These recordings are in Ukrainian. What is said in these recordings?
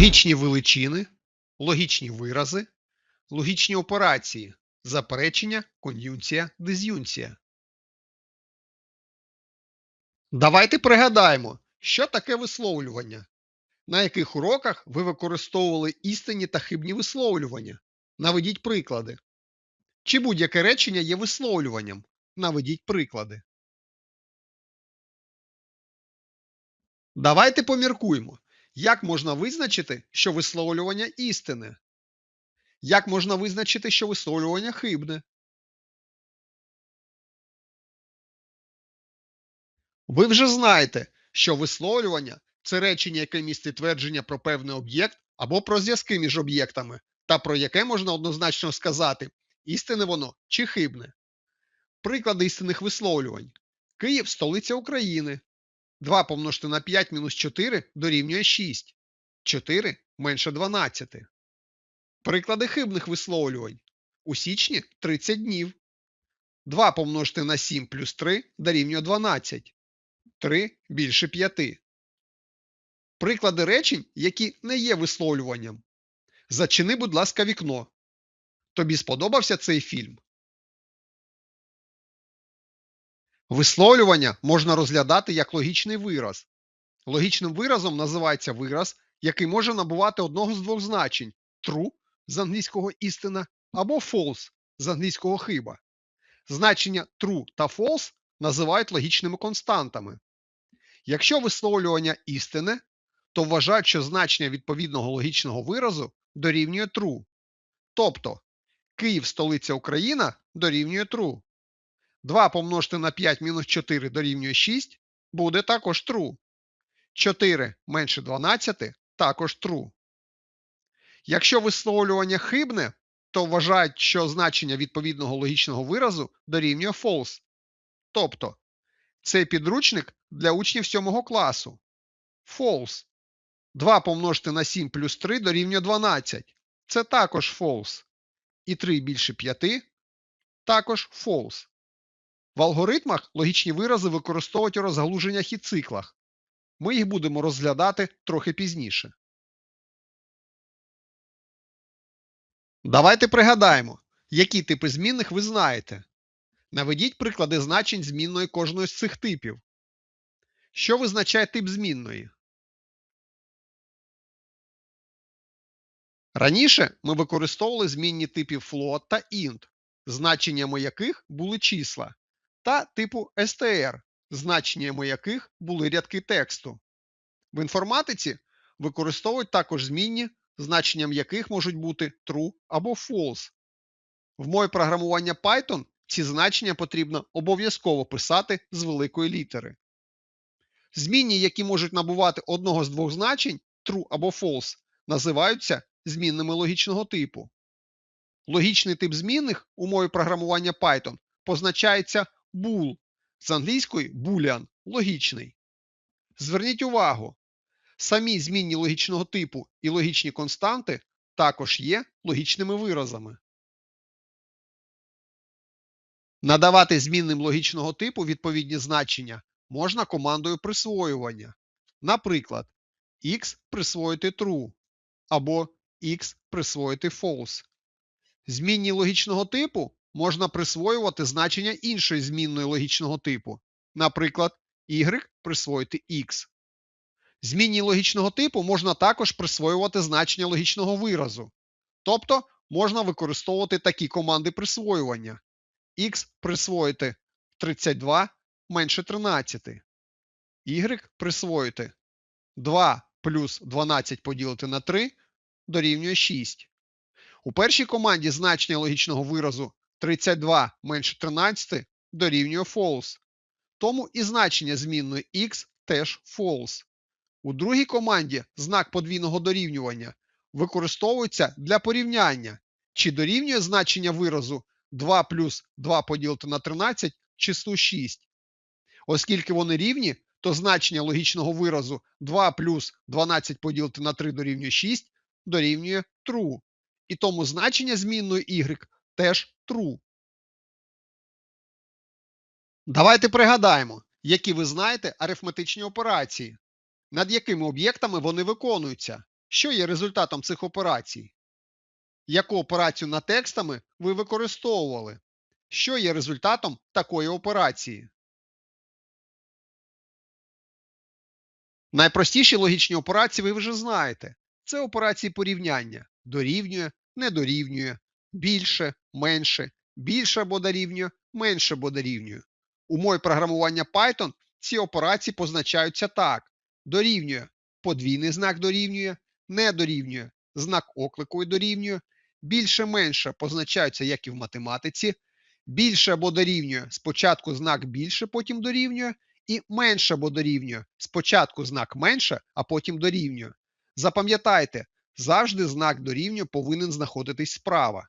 логічні величини, логічні вирази, логічні операції, заперечення, кон'юнція, диз'юнція. Давайте пригадаємо, що таке висловлювання. На яких уроках ви використовували істинні та хибні висловлювання? Наведіть приклади. Чи будь-яке речення є висловлюванням? Наведіть приклади. Давайте поміркуємо, як можна визначити, що висловлювання істинне? Як можна визначити, що висловлювання хибне? Ви вже знаєте, що висловлювання це речення, яке містить твердження про певний об'єкт або про зв'язки між об'єктами, та про яке можна однозначно сказати, істинне воно чи хибне. Приклади істинних висловлювань. Київ столиця України. 2 помножити на 5 мінус 4 дорівнює 6. 4 менше 12. Приклади хибних висловлювань. У січні 30 днів. 2 помножити на 7 плюс 3 дорівнює 12. 3 більше 5. Приклади речень, які не є висловлюванням. Зачини, будь ласка, вікно. Тобі сподобався цей фільм? Висловлювання можна розглядати як логічний вираз. Логічним виразом називається вираз, який може набувати одного з двох значень true з англійського істина або false з англійського хиба. Значення true та false називають логічними константами. Якщо висловлювання істине, то вважають, що значення відповідного логічного виразу дорівнює true. Тобто Київ столиця Україна дорівнює true. 2 помножити на 5 мінус 4 дорівнює 6 буде також true. 4 менше 12 також true. Якщо висловлювання хибне, то вважають, що значення відповідного логічного виразу дорівнює false. Тобто, цей підручник для учнів 7 класу. False. 2 помножити на 7 плюс 3 дорівнює 12. Це також false. І 3 більше 5 також false. В алгоритмах логічні вирази використовують у розгалуженнях і циклах. Ми їх будемо розглядати трохи пізніше. Давайте пригадаємо, які типи змінних ви знаєте. Наведіть приклади значень змінної кожної з цих типів. Що визначає тип змінної? Раніше ми використовували змінні типів float та int, значеннями яких були числа, та типу str, значеннями яких були рядки тексту. В інформатиці використовують також змінні, значенням яких можуть бути true або false. В мові програмування Python ці значення потрібно обов'язково писати з великої літери. Змінні, які можуть набувати одного з двох значень true або false, називаються змінними логічного типу. Логічний тип змінних у мові програмування Python позначається bool, з англійської boolean – логічний. Зверніть увагу, самі змінні логічного типу і логічні константи також є логічними виразами. Надавати змінним логічного типу відповідні значення можна командою присвоювання. Наприклад, x присвоїти true або x присвоїти false. Змінні логічного типу можна присвоювати значення іншої змінної логічного типу, наприклад, y присвоїти x. Змінні логічного типу можна також присвоювати значення логічного виразу. Тобто можна використовувати такі команди присвоювання. x присвоїти 32 менше 13. y присвоїти 2 плюс 12 поділити на 3 дорівнює 6. У першій команді значення логічного виразу 32 менше 13 дорівнює false. Тому і значення змінної x теж false. У другій команді знак подвійного дорівнювання використовується для порівняння, чи дорівнює значення виразу 2 плюс 2 поділити на 13 числу 6. Оскільки вони рівні, то значення логічного виразу 2 плюс 12 поділити на 3 дорівнює 6 дорівнює true. І тому значення змінної y теж true. Давайте пригадаємо, які ви знаєте арифметичні операції, над якими об'єктами вони виконуються. що є результатом цих операцій? Яку операцію над текстами ви використовували? Що є результатом такої операції? Найпростіші логічні операції ви вже знаєте. Це операції порівняння. Дорівнює, не дорівнює, більше, менше, більше або дорівнює, менше або дорівнює. У мові програмування Python ці операції позначаються так: дорівнює, подвійний знак дорівнює, не дорівнює, знак оклику і дорівнює, більше-менше позначаються, як і в математиці, більше або дорівнює спочатку знак більше, потім дорівнює, і менше або дорівнює спочатку знак менше, а потім дорівнює. Запам'ятайте, завжди знак дорівнює повинен знаходитись справа.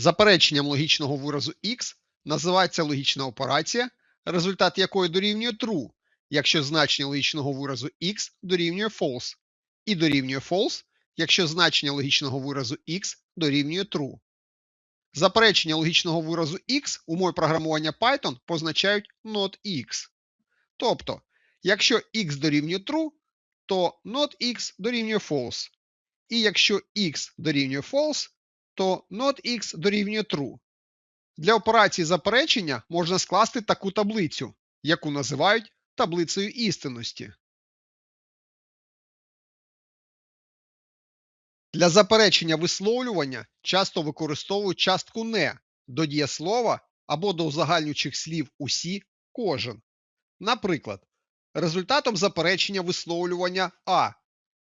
Запереченням логічного виразу x називається логічна операція, результат якої дорівнює true, якщо значення логічного виразу x дорівнює false, і дорівнює false, якщо значення логічного виразу x дорівнює true. Заперечення логічного виразу x у мові програмування Python позначають not x. Тобто, якщо x дорівнює true, то not x дорівнює false. І якщо x дорівнює false, то x дорівнює true. Для операції заперечення можна скласти таку таблицю, яку називають таблицею істинності. Для заперечення висловлювання часто використовують частку не до дієслова або до узагальнюючих слів усі кожен. Наприклад, результатом заперечення висловлювання А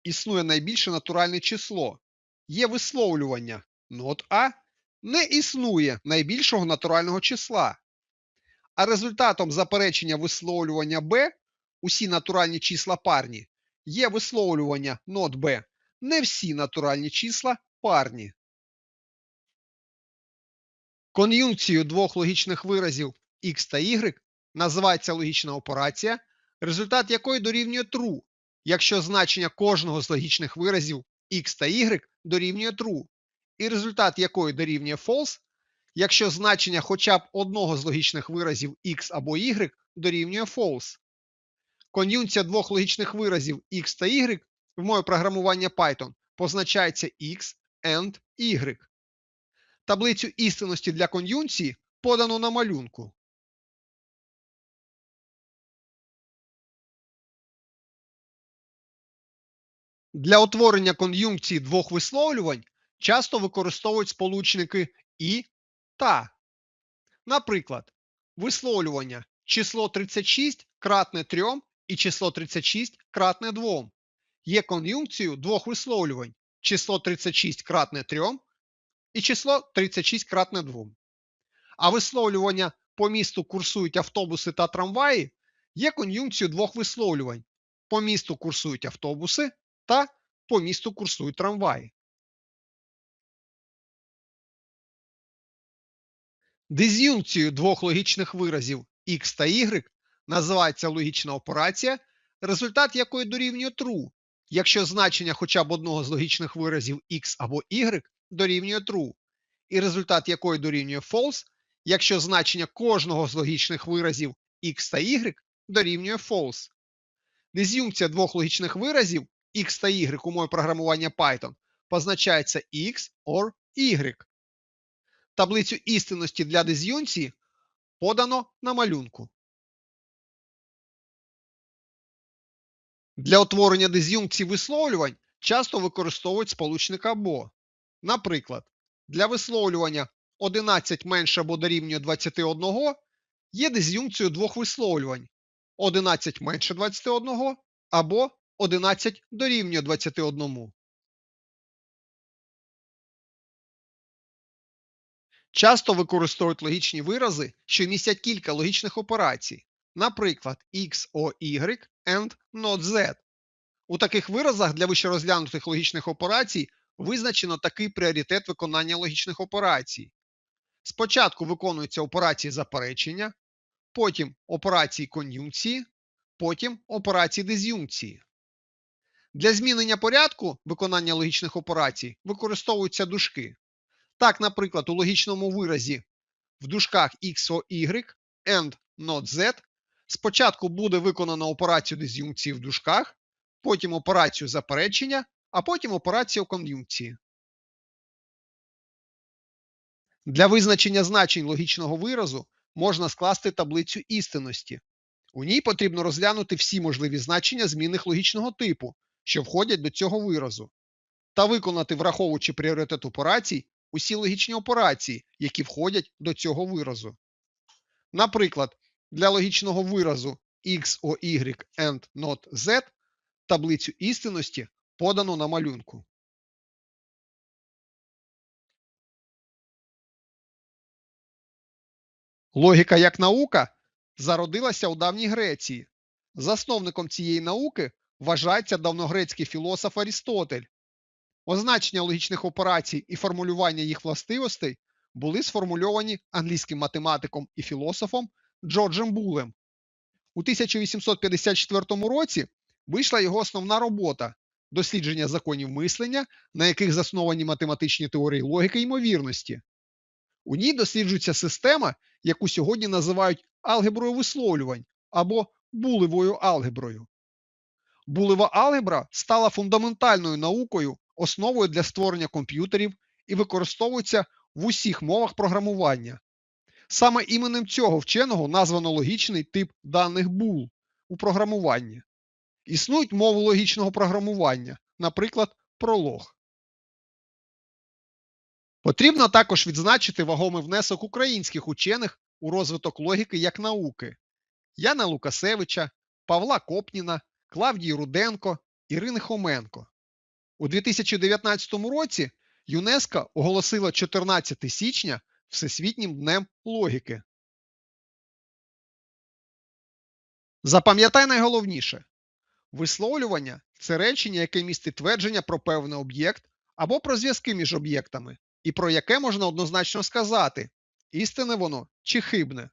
існує найбільше натуральне число. Є висловлювання not А не існує найбільшого натурального числа. А результатом заперечення висловлювання Б усі натуральні числа парні є висловлювання not Б не всі натуральні числа парні. Кон'юнкцією двох логічних виразів x та y називається логічна операція, результат якої дорівнює true, якщо значення кожного з логічних виразів x та y дорівнює true, і результат якої дорівнює false, якщо значення хоча б одного з логічних виразів x або y дорівнює false. Кон'юнкція двох логічних виразів x та y в мові програмування Python позначається x and y. Таблицю істинності для кон'юнкції подано на малюнку. Для утворення кон'юнкції двох висловлювань часто використовують сполучники і та. Наприклад, висловлювання число 36 кратне 3 і число 36 кратне 2 є кон'юнкцією двох висловлювань число 36 кратне 3 і число 36 кратне 2. А висловлювання по місту курсують автобуси та трамваї є кон'юнкцією двох висловлювань. По місту курсують автобуси та по місту курсують трамваї. Диз'юнкцією двох логічних виразів x та y називається логічна операція, результат якої дорівнює true, якщо значення хоча б одного з логічних виразів x або y дорівнює true, і результат якої дорівнює false, якщо значення кожного з логічних виразів x та y дорівнює false. Диз'юнкція двох логічних виразів x та y у мові програмування Python позначається x or y. Таблицю істинності для диз'юнкції подано на малюнку. Для утворення диз'юнкцій висловлювань часто використовують сполучник або. Наприклад, для висловлювання 11 менше або дорівнює 21 є диз'юнкцією двох висловлювань 11 менше 21 або 11 дорівнює 21. Часто використовують логічні вирази, що містять кілька логічних операцій, наприклад, x o y and not z. У таких виразах для вище розглянутих логічних операцій визначено такий пріоритет виконання логічних операцій. Спочатку виконуються операції заперечення, потім операції кон'юнкції, потім операції диз'юнкції. Для змінення порядку виконання логічних операцій використовуються дужки. Так, наприклад, у логічному виразі в дужках x o and not z Спочатку буде виконано операцію диз'юнкції в дужках, потім операцію заперечення, а потім операцію кон'юнкції. Для визначення значень логічного виразу можна скласти таблицю істинності. У ній потрібно розглянути всі можливі значення змінних логічного типу, що входять до цього виразу, та виконати, враховуючи пріоритет операцій, усі логічні операції, які входять до цього виразу. Наприклад, для логічного виразу x o y and not z таблицю істинності подано на малюнку. Логіка як наука зародилася у давній Греції. Засновником цієї науки вважається давньогрецький філософ Арістотель. Означення логічних операцій і формулювання їх властивостей були сформульовані англійським математиком і філософом Джорджем Булем. У 1854 році вийшла його основна робота дослідження законів мислення, на яких засновані математичні теорії логіки ймовірності. У ній досліджується система, яку сьогодні називають алгеброю висловлювань або булевою алгеброю. Булева алгебра стала фундаментальною наукою, основою для створення комп'ютерів і використовується в усіх мовах програмування. Саме іменем цього вченого названо логічний тип даних бул у програмуванні. Існують мови логічного програмування, наприклад, пролог. Потрібно також відзначити вагомий внесок українських учених у розвиток логіки як науки Яна Лукасевича, Павла Копніна, Клавдії Руденко, Ірини Хоменко. У 2019 році ЮНЕСКО оголосило 14 січня Всесвітнім днем логіки. Запам'ятай найголовніше. Висловлювання це речення, яке містить твердження про певний об'єкт або про зв'язки між об'єктами, і про яке можна однозначно сказати, істинне воно чи хибне.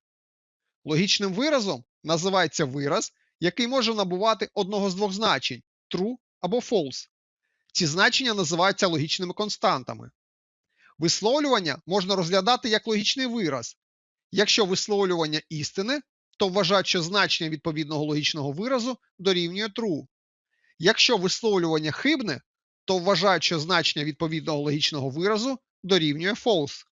Логічним виразом називається вираз, який може набувати одного з двох значень true або false. Ці значення називаються логічними константами. Висловлювання можна розглядати як логічний вираз. Якщо висловлювання істини, то вважають, що значення відповідного логічного виразу дорівнює true. Якщо висловлювання хибне, то вважають, що значення відповідного логічного виразу дорівнює false.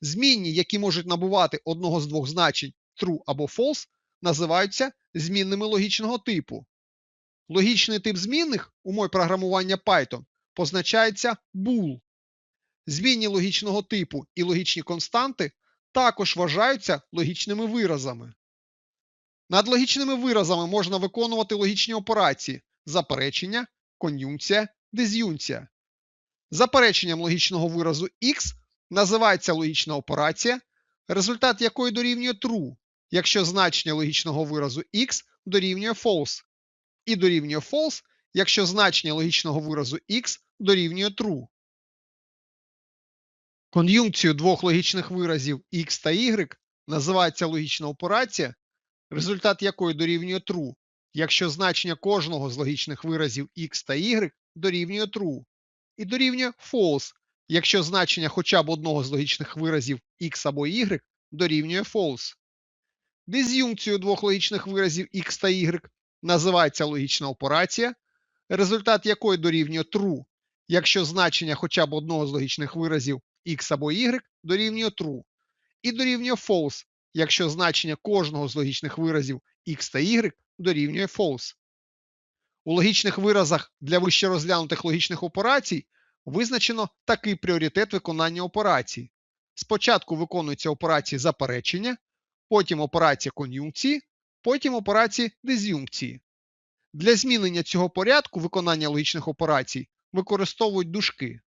Змінні, які можуть набувати одного з двох значень true або false, називаються змінними логічного типу. Логічний тип змінних у мові програмування Python позначається bool. Змінні логічного типу і логічні константи також вважаються логічними виразами. Над логічними виразами можна виконувати логічні операції заперечення, кон'юнкція, диз'юнкція. Запереченням логічного виразу x називається логічна операція, результат якої дорівнює true, якщо значення логічного виразу x дорівнює false, і дорівнює false, якщо значення логічного виразу x дорівнює true. Кон'юнкцію двох логічних виразів x та y називається логічна операція, результат якої дорівнює true, якщо значення кожного з логічних виразів x та y дорівнює true, і дорівнює false, якщо значення хоча б одного з логічних виразів x або y дорівнює false. Диз'юнкцію двох логічних виразів x та y називається логічна операція, результат якої дорівнює true, якщо значення хоча б одного з логічних виразів x або y дорівнює true, і дорівнює false, якщо значення кожного з логічних виразів x та y дорівнює false. У логічних виразах для вище розглянутих логічних операцій визначено такий пріоритет виконання операцій. Спочатку виконуються операції заперечення, потім операція кон'юнкції, потім операції диз'юнкції. Для змінення цього порядку виконання логічних операцій використовують дужки.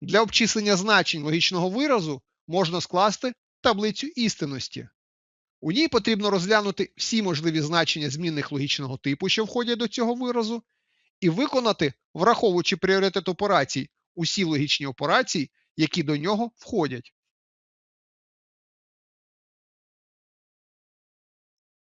Для обчислення значень логічного виразу можна скласти таблицю істинності. У ній потрібно розглянути всі можливі значення змінних логічного типу, що входять до цього виразу, і виконати, враховуючи пріоритет операцій, усі логічні операції, які до нього входять.